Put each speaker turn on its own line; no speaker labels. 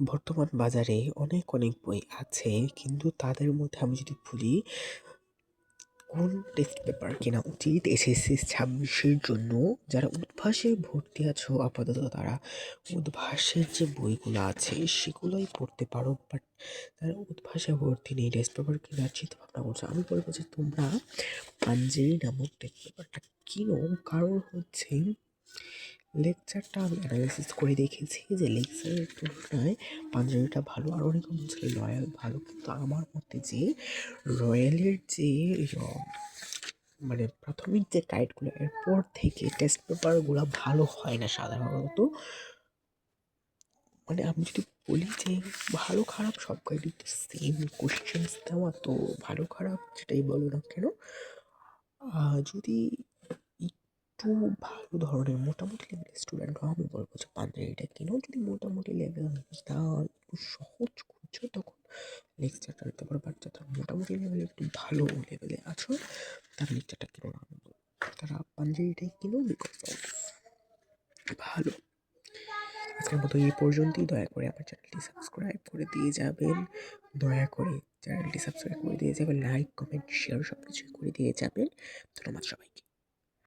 বর্তমান বাজারে অনেক অনেক বই আছে, কিন্তু তাদের মধ্যে আমি যদি বলি, কোন টেস্ট পেপার কেনা উচিত? এসএসসি ছাব্বিশের জন্য। যারা উদ্ভাসে ভর্তি আছো, আপাতত তারা উদ্ভাসের যে বইগুলো আছে, সেগুলোই পড়তে পারো বাট তারা উদ্ভাসে ভর্তি নেই টেস্ট পেপার কেনার চিন্তা ভাবনা করছ, আমি বলব যে তোমরা পাঞ্জেরি নামক টেস্ট পেপারটা কিনো। কারণ হচ্ছে লেকচারটা আমি অ্যানালাইসিস করে দেখেছি যে লেকচারের তুলনায় পাঞ্জাবিটা ভালো আর অনেক বলছে রয়্যাল ভালো। কিন্তু আমার মতে যে রয়্যালের যে মানে প্রাথমিক যে টাইটগুলো এরপর থেকে টেস্ট পেপারগুলো ভালো হয় না সাধারণত। মানে আমি যদি বলি যে ভালো, খারাপ, সব গাইডে তো সেম কোশ্চেন্স দেওয়া, তো ভালো, খারাপ যেটাই বলো না কেন যদি একটু ভালো ধরনের মোটামুটি লেভেলের স্টুডেন্ট হও আমি বলব যে পাঞ্জাবিটা কিনো যদি মোটামুটি লেভেল একটু সহজ খুঁজছো তখন লেকচারটা নিতে পারো। বাট যারা মোটামুটি লেভেলে একটু ভালো লেভেলে আছো, তারা লেকচারটা কিনো আমি বলব তারা পাঞ্জাবিটাই কিনো বিকজ ভালো। আজকের মতো এই পর্যন্তই। দয়া করে আমার চ্যানেলটি সাবস্ক্রাইব করে দিয়ে যাবেন। দয়া করে চ্যানেলটি সাবস্ক্রাইব করে দিয়ে যাবেন। লাইক কমেন্ট শেয়ার সব কিছুই করে দিয়ে যাবেন। ধন্যবাদ সবাইকে।